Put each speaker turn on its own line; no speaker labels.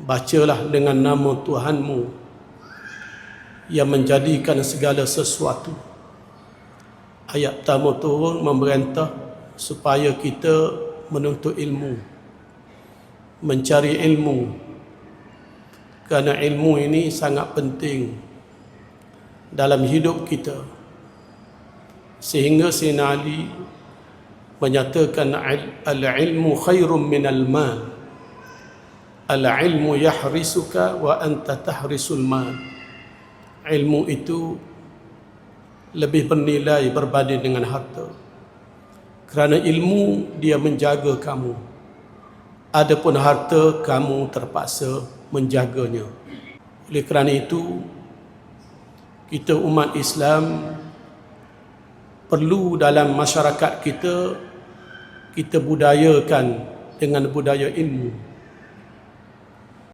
Bacalah dengan nama Tuhanmu yang menjadikan segala sesuatu. Ayat pertama turun memerintah supaya kita menuntut ilmu. Mencari ilmu. Kerana ilmu ini sangat penting dalam hidup kita. Sehingga Sayyidina Ali menyatakan al-ilmu khairum minal mal. Al-ilmu yahrisuka wa anta tahrisul mal. Ilmu itu lebih bernilai berbanding dengan harta. Kerana ilmu dia menjaga kamu. Adapun harta kamu terpaksa menjaganya. Oleh kerana itu kita umat Islam perlu dalam masyarakat kita kita budayakan dengan budaya ilmu